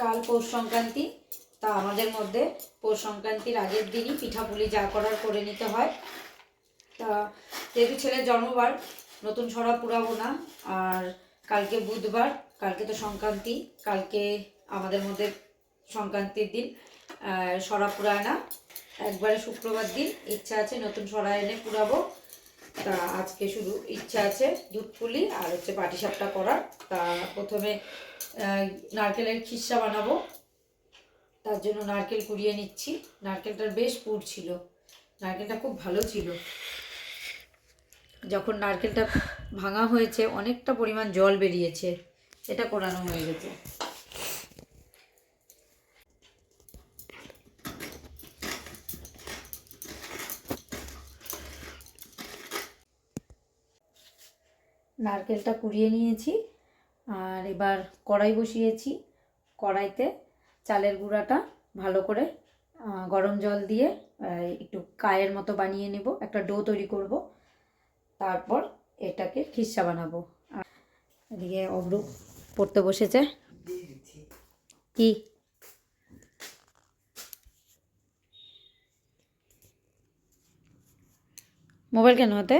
কাল পৌষ সংক্রান্তি, তা আমাদের মধ্যে পৌষ সংক্রান্তির আগের দিনই পিঠাপুলি যা করার করে নিতে হয়। তা যেহেতু ছেলের জন্মবার, নতুন ছড়া পুরাবো না, আর কালকে বুধবার, কালকে তো সংক্রান্তি, কালকে আমাদের মধ্যে সংক্রান্তির দিন সরা পুরায় না। একবারে শুক্রবার দিন ইচ্ছা আছে নতুন সরা এনে পুরাবো। তা আজকে শুধু ইচ্ছা আছে দুধ পুলি আর হচ্ছে পাটিসাপটা করার। তা প্রথমে নারকেলের খিসা বানাবো। তার জন্য নারকেল কুড়িয়ে নিচ্ছি। নারকেলটার বেশ পুর ছিল। নারকেলটা খুব ভালো ছিল। যখন নারকেলটা ভাঙা হয়েছে, অনেকটা পরিমাণ জল বেরিয়েছে। এটা কোরানো হয়ে গেছে। নারকেলটা কুড়িয়ে নিয়েছি আর এবার কড়াই বসিয়েছি। কড়াইতে চালের গুঁড়াটা ভালো করে গরম জল দিয়ে একটু কায়ের মতো বানিয়ে নেব। একটা ডো তৈরি করব। তারপর এটাকে খিসা বানাবো। এদিকে অব্রু পড়তে বসেছে। কি? মোবাইল কেন হাতে?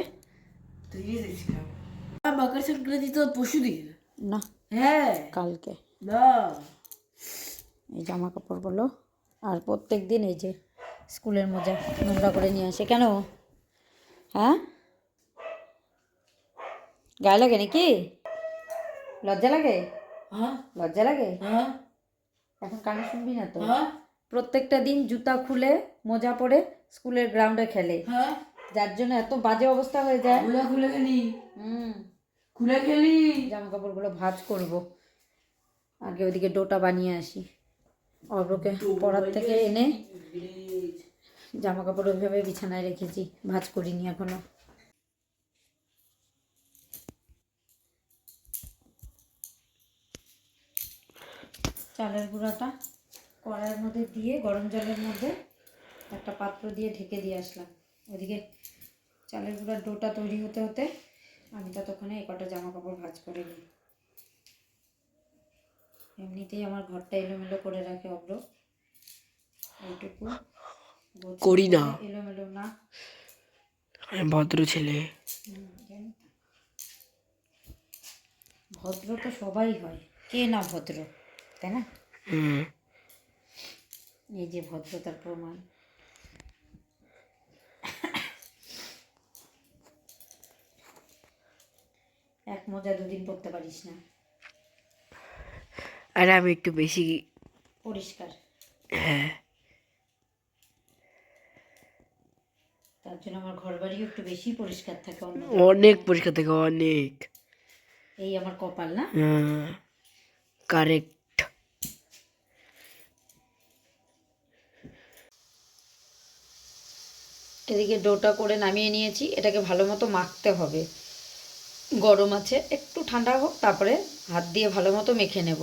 মকর সংক্রান্তি তো পশু দিন না হ্যাঁ। কালকে। না। এই জামা কাপড়গুলো আর প্রত্যেক দিন এই যে স্কুলের মজা নোংরা করে নিয়ে আসে। কেন? হ্যাঁ? গায়ে লাগে নাকি? লজ্জা লাগে? হ্যাঁ। লজ্জা লাগে? হ্যাঁ। এখন কানে শুনবি না তো? হ্যাঁ। প্রত্যেকটা দিন জুতা খুলে মোজা পরে স্কুলের গ্রাউন্ডে খেলে। হ্যাঁ। যার জন্য এত বাজে অবস্থা হয়ে যায়। খুলে খুলে খেলি হুম। খুলে খেলি জামা কাপড়গুলো ভাঁজ করব। আগে ওদিকে ডোটা বানিয়ে আসি। অর্বকে পড়ার থেকে এনে জামা কাপড় ওইভাবে বিছানায় রেখেছি। ভাঁজ করিনি এখনও। চালের গুঁড়াটা কড়াইয়ের মধ্যে দিয়ে গরম জলের মধ্যে একটা পাত্র দিয়ে ঢেকে দিয়ে আসলাম। ওদিকে চালের গুঁড়ার ডোটা তৈরি হতে হতে আমি ততক্ষণে এ কটা জামা কাপড় ভাঁজ করে নিই। এমনিতেই আমার ঘরটা এলোমেলো করে রাখে অব্র এইটুকু। করি না। এলোমেলো না। আমি ভদ্র ছেলে। ভদ্র তো সবাই হয়। কে না ভদ্র তাই না? এই যে ভদ্রতার প্রমাণ। এক মোজা দুদিন পরতে পারিস না। আর আমি একটু বেশি পরিষ্কার। হ্যাঁ। তার জন্য আমার ঘর বাড়িও একটু বেশি পরিষ্কার থাকে অনেক পরিষ্কার থেকে অনেক। এই আমার কপাল না? কারেক্ট এদিকে ডোটা করে নামিয়ে নিয়েছি এটাকে ভালো মতো মাখতে হবে। গরম আছে একটু ঠান্ডা হোক তারপরে হাত দিয়ে ভালো মতো মেখে নেব।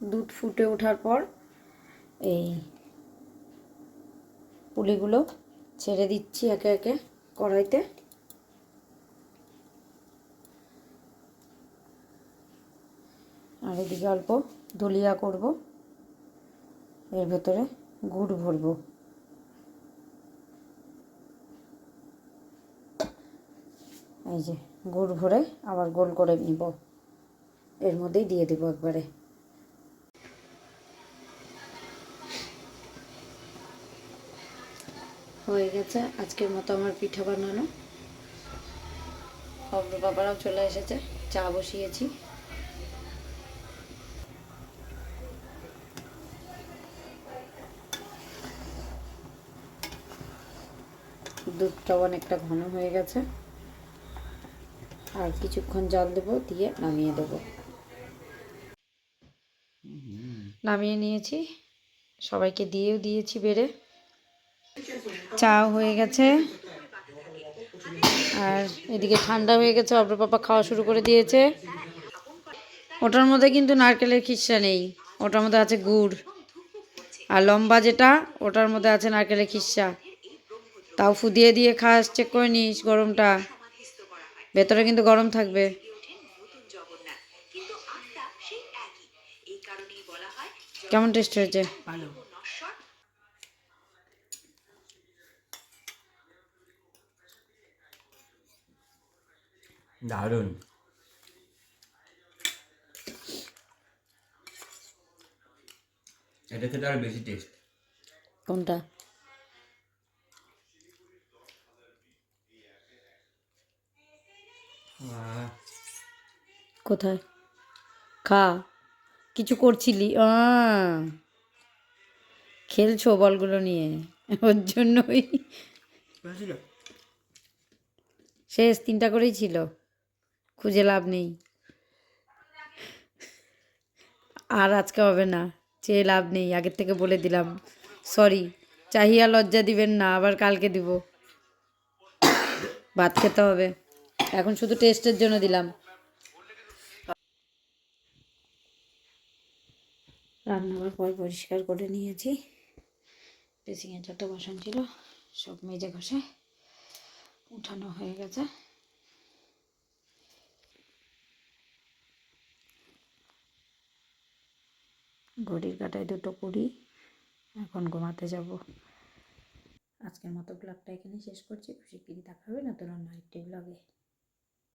দুধ ফুটে ওঠার পর এই পুলিগুলো ছেড়ে দিচ্ছি একে একে কড়াইতে। আর এদিকে অল্প দলিয়া করব। এর ভেতরে গুড় ভরবো। এই যে গুড় ভরে আবার গোল করে নিব। এর মধ্যেই দিয়ে দেবো একবারে। হয়ে গেছে। আজকের মতো আমার পিঠা বানানো। অব্র বাবারাও চলে এসেছে। চা বসিয়েছি। দুধটাও অনেকটা ঘন হয়ে গেছে। আর কিছুক্ষণ জল দেবো, দিয়ে নামিয়ে দেবো। নামিয়ে নিয়েছি। সবাইকে দিয়েও দিয়েছি বেড়ে। চাও হয়ে গেছে। আর এদিকে ঠান্ডা হয়ে গেছে, অব্র পাপা খাওয়া শুরু করে দিয়েছে। ওটার মধ্যে কিন্তু নারকেলের খিসা নেই, ওটার মধ্যে আছে গুড়। আর লম্বা যেটা, ওটার মধ্যে আছে নারকেলের খিসা তাও ফুদিয়ে দিয়ে খাস চেক করে নিস গরমটা। ভেতরে কিন্তু গরম থাকবে। কেমন টেস্ট হয়েছে? ভালো। দারুণ এটা খেতে আরও বেশি টেস্ট কোনটা? কোথায়? খা। কিছু করছিলি? আহ, খেলছো বলগুলো নিয়ে। ওর জন্যই। শেষ তিনটা করেই ছিল। খুঁজে লাভ নেই। আর আজকে হবে না, চেয়ে লাভ নেই, আগের থেকে বলে দিলাম। সরি চাহিয়া লজ্জা দিবেন না, আবার কালকে দিব। ভাত খেতে হবে। এখন শুধু টেস্টের জন্য দিলাম। রান্নার পর পরিষ্কার করে নিয়েছি। ড্রেসিংয়ে যত বাসন ছিল, সব মেজে ঘষে, উঠানো হয়ে গেছে। ঘড়ির কাটায় দুটো কুড়ি। এখন ঘুমাতে যাব। আজকের মতো ব্লগটা এখানে শেষ করছি। খুশি দেখা দেখাবে নতুন অন্য একটি ব্লগে।